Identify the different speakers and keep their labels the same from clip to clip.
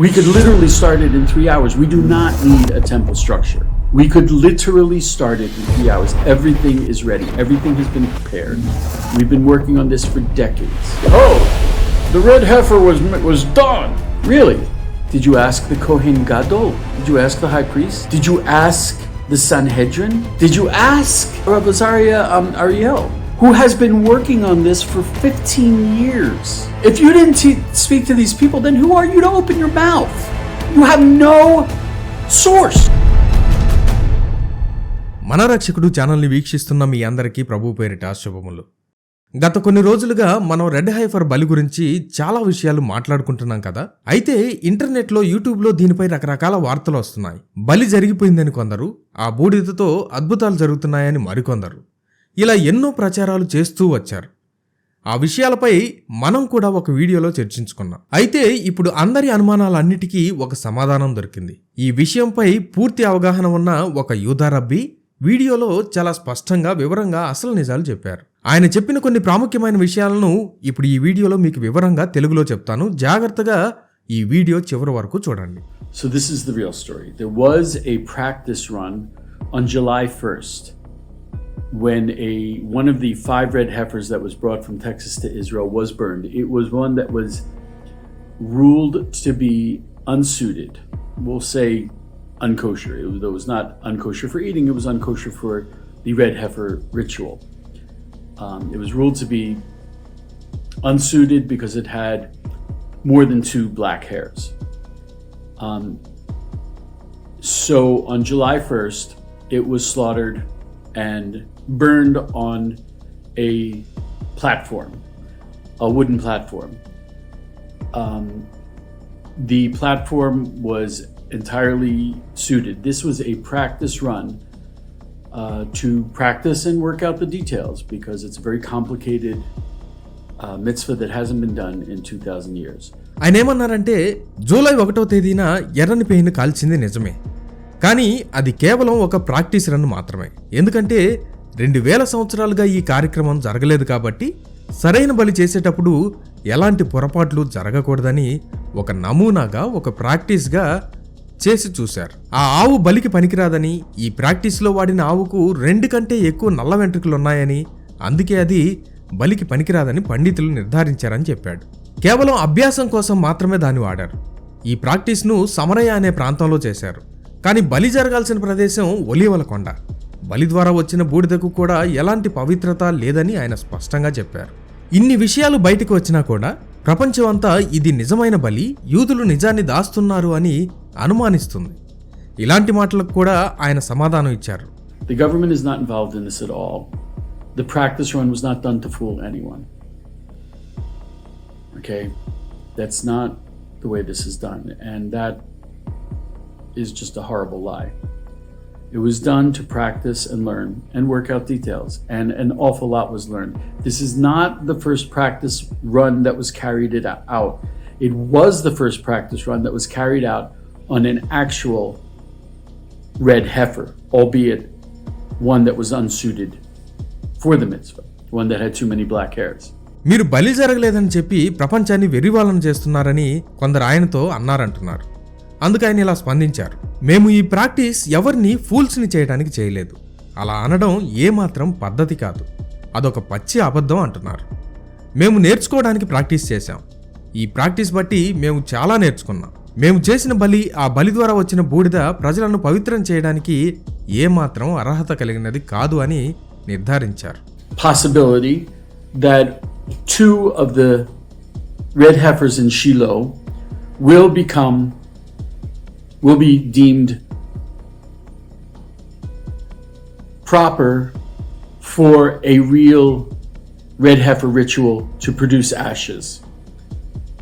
Speaker 1: We could literally start it in three hours. We do not need a temple structure. We could literally start it in three hours. Everything is ready. Everything has been prepared. We've been working on this for decades.
Speaker 2: Oh, the red heifer was was done.
Speaker 1: Really? Did you ask the Kohen Gadol? Did you ask the high priest? Did you ask the Sanhedrin? Did you ask Rav Azariah um, Ariel, who has been working on this for 15 years? If you didn't te- speak to these people, then who are you to open your mouth? You have no source.
Speaker 3: మన రక్షకుడు ఛానల్ని వీక్షిస్తున్న మీ అందరికీ ప్రభు పేరిట శుభములు గత కొన్ని రోజులుగా మనం రెడ్ హైఫర్ బలి గురించి చాలా విషయాలు మాట్లాడుకుంటున్నాం కదా అయితే ఇంటర్నెట్లో యూట్యూబ్లో దీనిపై రకరకాల వార్తలు వస్తున్నాయి బలి జరిగిపోయిందని కొందరు ఆ బూడిదతో అద్భుతాలు జరుగుతున్నాయని మరికొందరు ఇలా ఎన్నో ప్రచారాలు చేస్తూ వచ్చారు. ఆ విషయాలపై మనం కూడా ఒక వీడియోలో చర్చించుకున్నాం. అయితే ఇప్పుడు అందరి అనుమానాలన్నిటికీ ఒక సమాధానం దొరికింది. ఈ విషయంపై పూర్తి అవగాహన ఉన్న ఒక యూదా రబ్బీ వీడియోలో చాలా స్పష్టంగా వివరంగా అసలు నిజాలు చెప్పారు. ఆయన చెప్పిన కొన్ని ప్రాముఖ్యమైన విషయాలను ఇప్పుడు ఈ వీడియోలో మీకు వివరంగా తెలుగులో చెప్తాను. జాగ్రత్తగా ఈ వీడియో చివరి వరకు చూడండి.
Speaker 1: So this is the real story There was a practice run on July 1st when a one of the five red heifers that was brought from Texas to Israel was burned. It was one that was ruled to be unsuited. We'll say unkosher. It was, not unkosher for eating, it was unkosher for the red heifer ritual. Um, it was ruled to be unsuited because it had more than two black hairs. Um, so on July 1st, it was slaughtered and burned on a platform, a wooden platform. Um, the platform was entirely suited. This was a practice run uh, to practice and work out the details because it's a very complicated uh, mitzvah that hasn't been done in 2,000 years.
Speaker 3: ఆయన ఏమన్నారంటే July ఒకటో తేదీన ఎర్రని pain కాల్చింది నిజమే కానీ అది కేవలం ఒక ప్రాక్టీస్ రన్ మాత్రమే. ఎందుకంటే రెండు వేల సంవత్సరాలుగా ఈ కార్యక్రమం జరగలేదు కాబట్టి సరైన బలి చేసేటప్పుడు ఎలాంటి పొరపాట్లు జరగకూడదని ఒక నమూనాగా ఒక ప్రాక్టీస్గా చేసి చూశారు. ఆ ఆవు బలికి పనికిరాదని ఈ ప్రాక్టీస్లో వాడిన ఆవుకు రెండు కంటే ఎక్కువ నల్ల వెంట్రుకలున్నాయని అందుకే అది బలికి పనికిరాదని పండితులు నిర్ధారించారని చెప్పాడు. కేవలం అభ్యాసం కోసం మాత్రమే దాన్ని వాడారు. ఈ ప్రాక్టీస్ను సమరయ అనే ప్రాంతంలో చేశారు. కానీ బలి జరగాల్సిన ప్రదేశం ఒలీవల కొండ బలి ద్వారా వచ్చిన బూడిదకు కూడా ఎలాంటి పవిత్రత లేదని ఆయన స్పష్టంగా చెప్పారు ఇన్ని విషయాలు బయటకు వచ్చినా కూడా ప్రపంచమంతా ఇది నిజమైన బలి యూదులు నిజాన్ని దాస్తున్నారు అని అనుమానిస్తుంది ఇలాంటి మాటలకు కూడా ఆయన సమాధానం ఇచ్చారు
Speaker 1: The government is not involved in this at all. The practice run was not done to fool anyone. Okay? That's not the way this is done. And that is just a horrible lie. It was done to practice and learn and work out details. And an awful lot was learned. This is not the first practice run that was carried it out. It was the first practice run that was carried out on an actual red heifer, albeit one that was unsuited for the mitzvah, one that had too many black hairs.
Speaker 3: మీరు బలి జరగలేదని చెప్పి ప్రపంచాన్ని వెర్రివాలన చేస్తున్నారని కొందరు ఆయనతో అన్నారంటున్నారు అందుకు ఆయన ఇలా స్పందించారు. మేము ఈ ప్రాక్టీస్ ఎవరిని ఫూల్స్ని చేయడానికి చేయలేదు. అలా అనడం ఏమాత్రం పద్ధతి కాదు. అదొక పచ్చి అబద్ధం అంటున్నారు. మేము నేర్చుకోవడానికి ప్రాక్టీస్ చేశాం. ఈ ప్రాక్టీస్ బట్టి మేము చాలా నేర్చుకున్నాం. మేము చేసిన బలి ఆ బలి ద్వారా వచ్చిన బూడిద ప్రజలను పవిత్రం చేయడానికి ఏమాత్రం అర్హత కలిగినది కాదు అని నిర్ధారించారు.
Speaker 1: Possibility that two of the red heifers in Shiloh will become, will be deemed proper for a real red heifer ritual to produce ashes,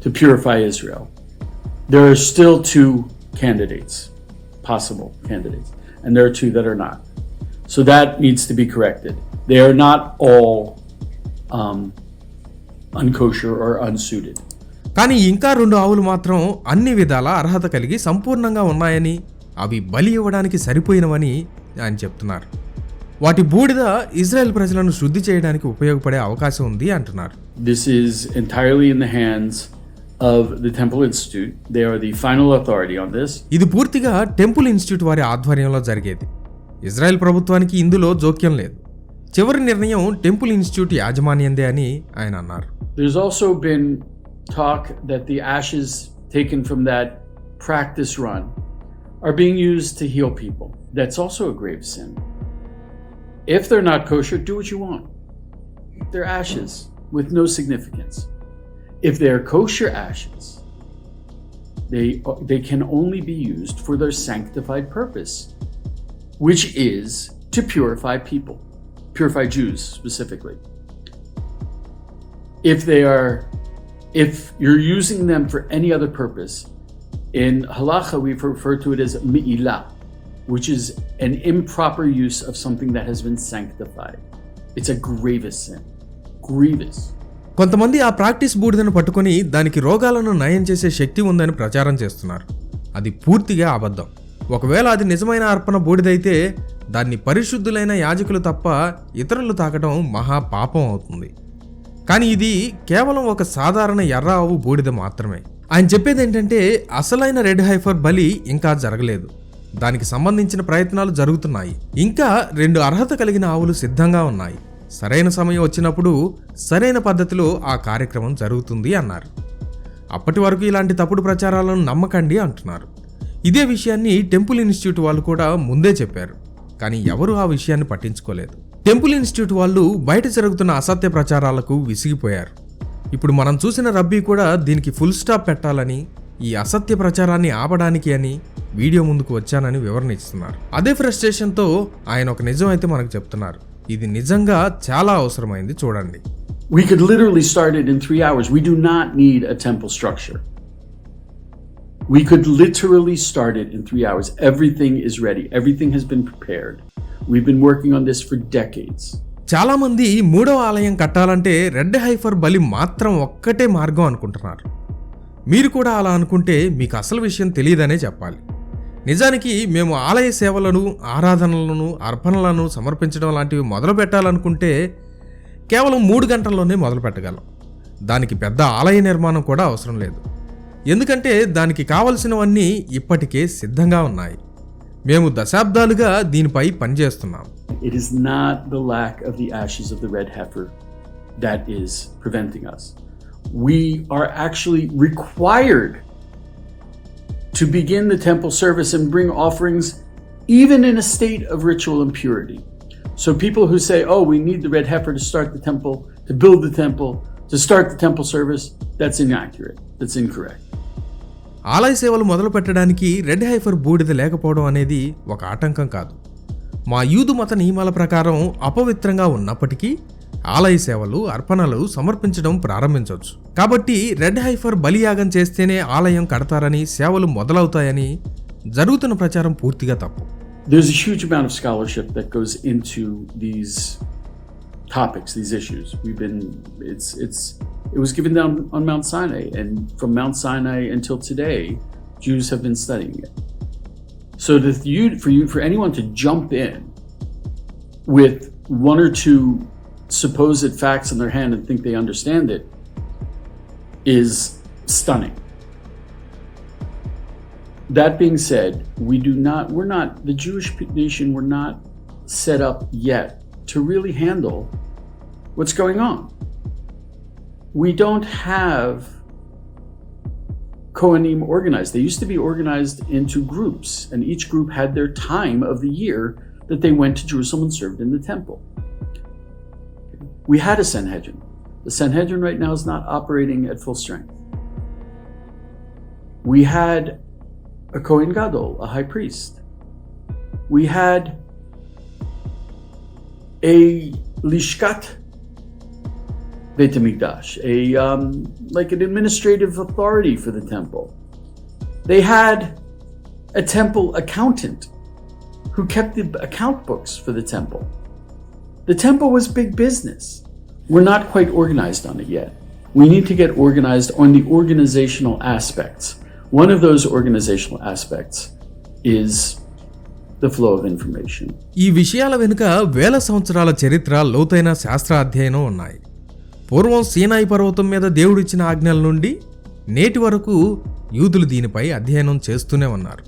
Speaker 1: to purify Israel. There are still two candidates, possible candidates, and there are two that are not. So that needs to be corrected. They are not all um, unkosher or unsuited.
Speaker 3: కానీ ఇంకా రెండు ఆవులు మాత్రం అన్ని విధాల అర్హత కలిగి సంపూర్ణంగా ఉన్నాయని అవి బలి ఇవ్వడానికి సరిపోయినవని ఆయన చెప్తున్నారు. వాటి బూడిద ఇజ్రాయెల్ ప్రజలను శుద్ధి చేయడానికి ఉపయోగపడే అవకాశం ఉంది అంటున్నారు.
Speaker 1: This is entirely in the hands of the Temple Institute. They are the final authority on this.
Speaker 3: ఇది పూర్తిగా టెంపుల్ ఇన్స్టిట్యూట్ వారి ఆధ్వర్యంలో జరిగేది. ఇజ్రాయెల్ ప్రభుత్వానికి ఇందులో జోక్యం లేదు. చివరి నిర్ణయం టెంపుల్ ఇన్స్టిట్యూట్ యాజమాన్యందే అని ఆయన అన్నారు.
Speaker 1: There's also been talk that the ashes taken from that practice run are being used to heal people. That's also a grave sin. If they're not kosher, do what you want. They're ashes with no significance. If they're kosher ashes, they, they can only be used for their sanctified purpose, which is to purify people, purify Jews specifically if they are if you're using them for any other purpose in halacha we refer to it as mi'ilah which is an improper use of something that has been sanctified it's a grievous sin grievous
Speaker 3: కొంతమంది ఆ practice బూడిదను పట్టుకొని దానికి రోగాలను నయం చేసే శక్తి ఉందని ప్రచారం చేస్తున్నారు అది పూర్తిగా అబద్ధం ఒకవేళ అది నిజమైన అర్పణ బూడిదైతే దాన్ని పరిశుద్ధులైన యాజకులు తప్ప ఇతరులు తాకడం మహా పాపం అవుతుంది కానీ ఇది కేవలం ఒక సాధారణ ఎర్ర ఆవు బూడిద మాత్రమే. ఆయన చెప్పేది ఏంటంటే అసలైన రెడ్ హైఫర్ బలి ఇంకా జరగలేదు. దానికి సంబంధించిన ప్రయత్నాలు జరుగుతున్నాయి. ఇంకా రెండు అర్హత కలిగిన ఆవులు సిద్ధంగా ఉన్నాయి. సరైన సమయం వచ్చినప్పుడు సరైన పద్ధతిలో ఆ కార్యక్రమం జరుగుతుంది అన్నారు. అప్పటి వరకు ఇలాంటి తప్పుడు ప్రచారాలను నమ్మకండి అంటున్నారు. ఇదే విషయాన్ని టెంపుల్ ఇన్స్టిట్యూట్ వాళ్ళు కూడా ముందే చెప్పారు. కానీ ఎవరు ఆ విషయాన్ని పట్టించుకోలేదు. టెంపుల్ ఇన్స్టిట్యూట్ వాళ్ళు బయట జరుగుతున్న అసత్య ప్రచారాలకు విసిగిపోయారు. ఇప్పుడు మనం చూసిన రబ్బీ కూడా దీనికి ఫుల్ స్టాప్ పెట్టాలని ఈ అసత్య ప్రచారాన్ని ఆపడానికి అని వీడియో ముందుకు వచ్చానని వివరణ ఇస్తున్నారు. అదే ఫ్రస్ట్రేషన్తో ఆయన ఒక నిజం అయితే మనకు చెప్తున్నారు. ఇది నిజంగా చాలా అవసరమైంది చూడండి.
Speaker 1: We could literally start it in three hours. We do not need a temple structure. We could literally start it in three hours. Everything is ready. Everything has been prepared. We've been working on this for decades.
Speaker 3: చాలామంది మూడవ ఆలయం కట్టాలంటే red heifer బలి మాత్రం ఒక్కటే మార్గం అనుకుంటున్నారు. మీరు కూడా అలా అనుకుంటే మీకు అసలు విషయం తెలియదనే చెప్పాలి. నిజానికి మేము ఆలయ సేవలను ఆరాధనలను అర్పణలను సమర్పించడం లాంటివి మొదలు పెట్టాలనుకుంటే కేవలం మూడు గంటల్లోనే మొదలు పెట్టగలం. దానికి పెద్ద ఆలయ నిర్మాణం కూడా అవసరం లేదు. ఎందుకంటే దానికి కావలసినవన్నీ ఇప్పటికే సిద్ధంగా ఉన్నాయి. మేము దశాబ్దాలుగా దీనిపై పనిచేస్తున్నాం
Speaker 1: It is not the lack of the ashes of the red heifer that is preventing us. We are actually required to begin the temple service and bring offerings even in a state of ritual impurity. So people who say, oh, we need the red heifer to start the temple, to build the temple, to start the temple service, that's inaccurate. That's incorrect.
Speaker 3: ఆలయ సేవలు మొదలు పెట్టడానికి red heifer బూడిద లేకపోవడం అనేది ఒక ఆటంకం కాదు. మా యూదు మత నియమాల ప్రకారం అపవిత్రంగా ఉన్నప్పటికీ ఆలయ సేవలు అర్పణలు సమర్పించడం ప్రారంభించవచ్చు. కాబట్టి రెడ్ హైఫర్ బలియాగం చేస్తేనే ఆలయం కడతారని సేవలు మొదలవుతాయని జరుగుతున్న ప్రచారం పూర్తిగా తప్పు.
Speaker 1: There's a huge amount of scholarship that goes into these topics, these issues. We've been it's it's it was given down on Mount Sinai, and from Mount Sinai until today, Jews have been studying it. So for you for anyone to jump in with one or two supposed facts in their hand and think they understand it is stunning. That being said, we do not, we're not, the Jewish nation, we're not set up yet to really handle what's going on. We don't have Kohanim organized. They used to be organized into groups, and each group had their time of the year that they went to Jerusalem and served in the temple. We had a Sanhedrin. The Sanhedrin right now is not operating at full strength. We had a Kohen Gadol, a high priest. We had a Lishkat Beit HaMikdash, a um, like an administrative authority for the temple. They had a temple accountant who kept the account books for the temple. The temple was big business. We're not quite organized on it yet. We need to get organized on the organizational aspects. One of those organizational aspects is the flow of information.
Speaker 3: ఈ విషయాల వెనుక వేల సంవత్సరాల చరిత్ర లోతైన శాస్త్ర అధ్యయనం ఉన్నాయి పూర్వం సీనాయి పర్వతం మీద దేవుడిచ్చిన ఆజ్ఞల నుండి నేటి వరకు యూదులు దీనిపై అధ్యయనం చేస్తూనే ఉన్నారు.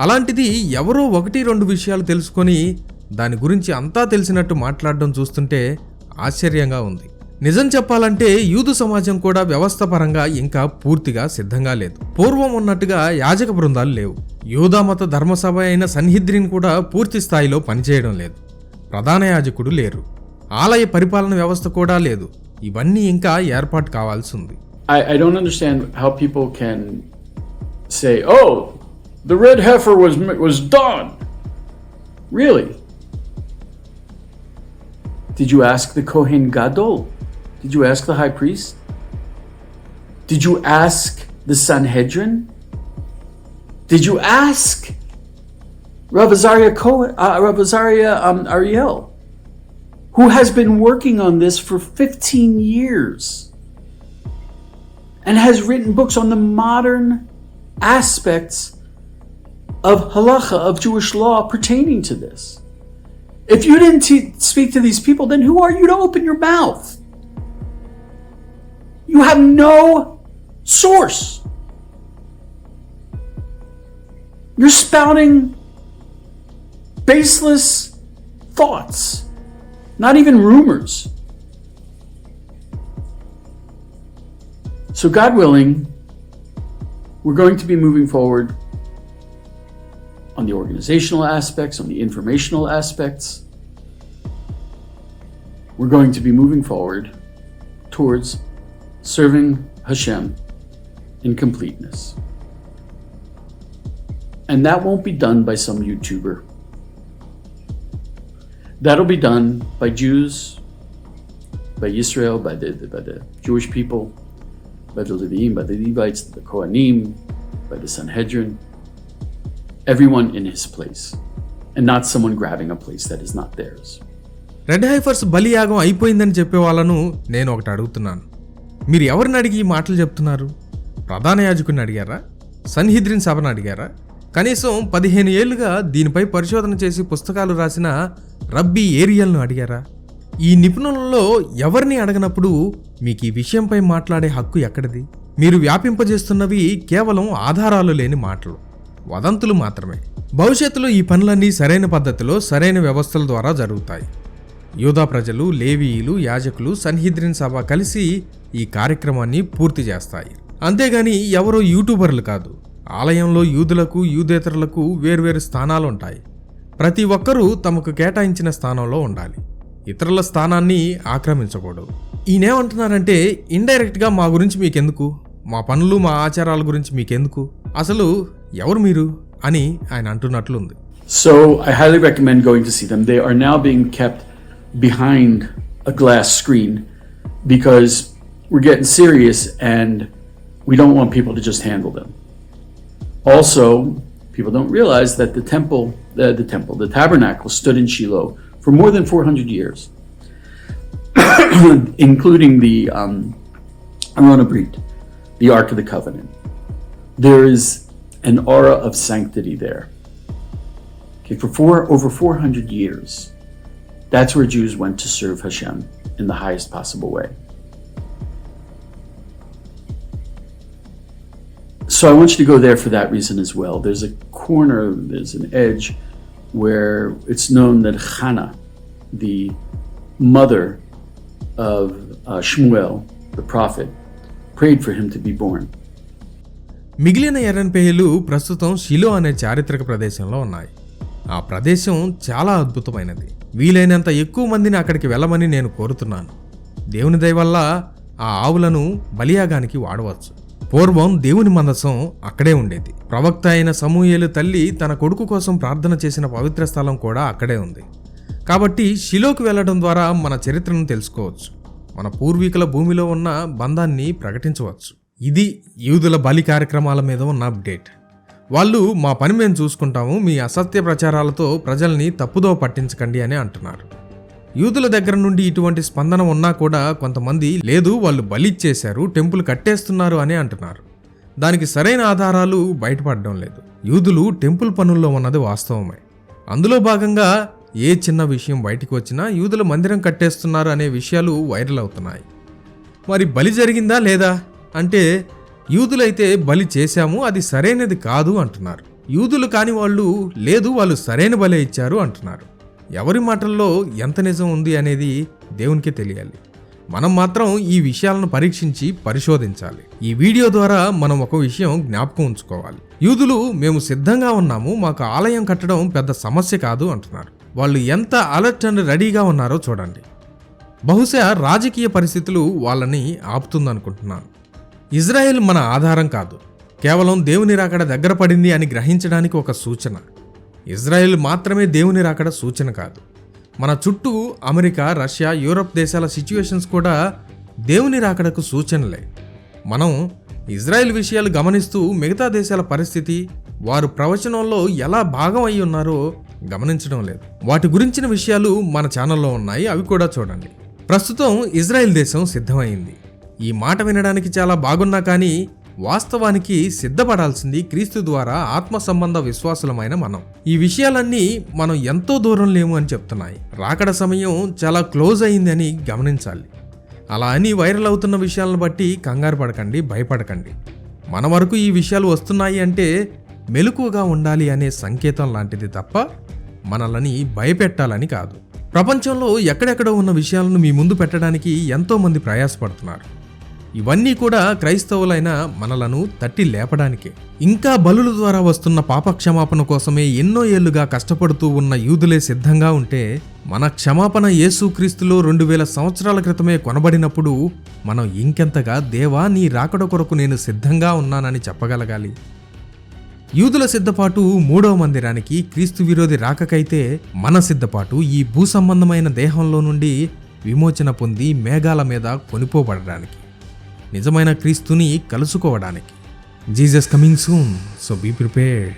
Speaker 3: అలాంటిది ఎవరో ఒకటి రెండు విషయాలు తెలుసుకొని దాని గురించి అంతా తెలిసినట్టు మాట్లాడడం చూస్తుంటే ఆశ్చర్యంగా ఉంది. నిజం చెప్పాలంటే యూదు సమాజం కూడా వ్యవస్థపరంగా ఇంకా పూర్తిగా సిద్ధంగా లేదు. పూర్వం ఉన్నట్టుగా యాజక బృందాలు లేవు. యూదామత ధర్మసభ అయిన సన్నిహిద్రిని కూడా పూర్తి స్థాయిలో పనిచేయడం లేదు. ప్రధాన యాజకుడు లేరు. ఆలయ పరిపాలన వ్యవస్థ కూడా లేదు. ఇవన్నీ ఇంకా ఏర్పాటు కావాల్సి ఉంది
Speaker 1: I, I don't understand how people can say, "Oh,
Speaker 2: The red heifer was was done.
Speaker 1: really? Did you ask the Kohen Gadol? Did you ask the high priest? Did you ask the Sanhedrin? Did you ask Rav Azaria Cohen, uh, Rav Azaria um, Ariel, Who has been working on this for 15 years and has written books on the modern aspects of halacha, of Jewish law pertaining to this. If you didn't te- speak to these people, then who are you to open your mouth? You have no source. You're spouting baseless thoughts, not even rumors. So, God willing, we're going to be moving forward on the organizational aspects, on the informational aspects. We're going to be moving forward towards serving Hashem in completeness. And that won't be done by some YouTuber. That'll be done by Jews, by Israel, by the, by the Jewish people, by the Levim, by the Levites, the Kohanim, by the Sanhedrin, everyone in his place, and not someone grabbing a place that is not theirs.
Speaker 3: Red heifers బలియాగం అయిపోయిందని చెప్పే వాళ్ళను నేను ఒకటి అడుగుతున్నాను మీరు ఎవరిని అడిగి ఈ మాటలు చెప్తున్నారు ప్రధాన యాజకుని అడిగారా సన్హిద్రిన్ సభను అడిగారా కనీసం పదిహేను ఏళ్ళుగా దీనిపై పరిశోధన చేసి పుస్తకాలు రాసిన రబ్బీ ఏరియల్ను అడిగారా? ఈ నిపుణులలో ఎవరిని అడగనప్పుడు మీకు ఈ విషయంపై మాట్లాడే హక్కు ఎక్కడిది? మీరు వ్యాపింపజేస్తున్నవి కేవలం ఆధారాలు లేని మాటలు వదంతులు మాత్రమే. భవిష్యత్తులో ఈ పనులన్నీ సరైన పద్ధతిలో సరైన వ్యవస్థల ద్వారా జరుగుతాయి. యూదా ప్రజలు లేవీయులు యాజకులు సన్హిద్రిన్ సభ కలిసి ఈ కార్యక్రమాన్ని పూర్తి చేస్తాయి. అంతేగాని ఎవరో యూట్యూబర్లు కాదు ఆలయంలో యూదులకు యూదేతరులకు వేర్వేరు స్థానాలు ఉంటాయి ప్రతి ఒక్కరూ తమకు కేటాయించిన స్థానంలో ఉండాలి. ఇతరుల స్థానాన్ని ఆక్రమించకూడదు. ఈయనేమంటున్నారంటే ఇండైరెక్ట్గా మా గురించి మీకెందుకు? మా పనులు మా ఆచారాల గురించి మీకెందుకు? అసలు ఎవరు మీరు? అని ఆయన అంటున్నట్లుంది.
Speaker 1: So I highly recommend going to see them they are now being kept behind a glass screen because we get serious and we don't want people to just handle them also people don't realize that the temple, the, the temple, the tabernacle stood in Shiloh for more than 400 years, including the um, Arona the Ark of the Covenant. There is an aura of sanctity there. Okay, for four, over 400 years, that's where Jews went to serve Hashem in the highest possible way. So I want you to go there for that reason as well. There's a corner, there's an edge where it's known that Hannah, the mother of uh, Shmuel, the prophet, prayed for him to be born.
Speaker 3: మిగిలిన ఎర్రన్పేహలు ప్రస్తుతం షిలో అనే చారిత్రక ప్రదేశంలో ఉన్నాయి ఆ ప్రదేశం చాలా అద్భుతమైనది వీలైనంత ఎక్కువ మందిని అక్కడికి వెళ్ళమని నేను కోరుతున్నాను దేవుని దయవల్ల ఆ ఆవులను బలియాగానికి వాడవచ్చు పూర్వం దేవుని మందసం అక్కడే ఉండేది. ప్రవక్త అయిన సమూహేలు తల్లి తన కొడుకు కోసం ప్రార్థన చేసిన పవిత్ర స్థలం కూడా అక్కడే ఉంది. కాబట్టి షిలోకి వెళ్ళడం ద్వారా మన చరిత్రను తెలుసుకోవచ్చు. మన పూర్వీకుల భూమిలో ఉన్న బంధాన్ని ప్రకటించవచ్చు. ఇది యూదుల బలి కార్యక్రమాల మీద ఉన్న అప్డేట్. వాళ్ళు మా పని మేము చూసుకుంటాము మీ అసత్య ప్రచారాలతో ప్రజల్ని తప్పుదో పట్టించకండి అని అంటున్నారు. యూదుల దగ్గర నుండి ఇటువంటి స్పందన ఉన్నా కూడా కొంతమంది లేదు వాళ్ళు బలిచ్చేశారు టెంపుల్ కట్టేస్తున్నారు అని అంటున్నారు. దానికి సరైన ఆధారాలు బయటపడడం లేదు. యూదులు టెంపుల్ పనుల్లో ఉన్నది వాస్తవమే. అందులో భాగంగా ఏ చిన్న విషయం బయటికి వచ్చినా యూదుల మందిరం కట్టేస్తున్నారు అనే విషయాలు వైరల్ అవుతున్నాయి. మరి బలి జరిగిందా లేదా? అంటే యూదులైతే బలి చేశాము అది సరైనది కాదు అంటున్నారు. యూదులు కాని వాళ్ళు లేదు వాళ్ళు సరైన బలి ఇచ్చారు అంటున్నారు. ఎవరి మాటల్లో ఎంత నిజం ఉంది అనేది దేవునికి తెలియాలి. మనం మాత్రం ఈ విషయాలను పరీక్షించి పరిశోధించాలి. ఈ వీడియో ద్వారా మనం ఒక విషయం జ్ఞాపకం ఉంచుకోవాలి. యూదులు మేము సిద్ధంగా ఉన్నాము మాకు ఆలయం కట్టడం పెద్ద సమస్య కాదు అంటున్నారు. వాళ్ళు ఎంత అలర్ట్ అండ్ రెడీగా ఉన్నారో చూడండి. బహుశా రాజకీయ పరిస్థితులు వాళ్ళని ఆపుతుందనుకుంటున్నాను. ఇజ్రాయెల్ మన ఆధారం కాదు. కేవలం దేవుని రాకడ దగ్గర పడింది అని గ్రహించడానికి ఒక సూచన. ఇజ్రాయెల్ మాత్రమే దేవుని రాకడ సూచన కాదు. మన చుట్టూ అమెరికా రష్యా యూరప్ దేశాల సిచ్యువేషన్స్ కూడా దేవుని రాకడకు సూచనలే. మనం ఇజ్రాయెల్ విషయాలు గమనిస్తూ మిగతా దేశాల పరిస్థితి వారు ప్రవచనంలో ఎలా భాగం అయి ఉన్నారో గమనించడం లేదు. వాటి గురించిన విషయాలు మన ఛానల్లో ఉన్నాయి అవి కూడా చూడండి. ప్రస్తుతం ఇజ్రాయెల్ దేశం సిద్ధమైంది. ఈ మాట వినడానికి చాలా బాగున్నా కానీ వాస్తవానికి సిద్ధపడాల్సింది క్రీస్తు ద్వారా ఆత్మ సంబంధ విశ్వాసులమైన మనం. ఈ విషయాలన్నీ మనం ఎంతో దూరం లేము అని చెప్తున్నాయి. రాకడ సమయం చాలా క్లోజ్ అయిందని గమనించాలి. అలా అని వైరల్ అవుతున్న విషయాలను బట్టి కంగారు పడకండి భయపడకండి. మన వరకు ఈ విషయాలు వస్తున్నాయి అంటే మెలకువగా ఉండాలి అనే సంకేతం లాంటిది తప్ప మనల్ని భయపెట్టాలని కాదు. ప్రపంచంలో ఎక్కడెక్కడో ఉన్న విషయాలను మీ ముందు పెట్టడానికి ఎంతోమంది ప్రయాసపడుతున్నారు. ఇవన్నీ కూడా క్రైస్తవులైన మనలను తట్టి లేపడానికే. ఇంకా బలుల ద్వారా వస్తున్న పాప క్షమాపణ కోసమే ఎన్నో ఏళ్ళుగా కష్టపడుతూ ఉన్న యూదులే సిద్ధంగా ఉంటే మన క్షమాపణ యేసుక్రీస్తులో రెండు వేల సంవత్సరాల క్రితమే కొనబడినప్పుడు మనం ఇంకెంతగా దేవా నీ రాకడ కొరకు నేను సిద్ధంగా ఉన్నానని చెప్పగలగాలి. యూదుల సిద్ధపాటు మూడవ మందిరానికి క్రీస్తు విరోధి రాకకైతే మన సిద్ధపాటు ఈ భూ సంబంధమైన దేహంలో నుండి విమోచన పొంది మేఘాల మీద కొనిపోబడడానికి. నిజమైన క్రీస్తుని కలుసుకోవడానికి. Jesus coming soon so be prepared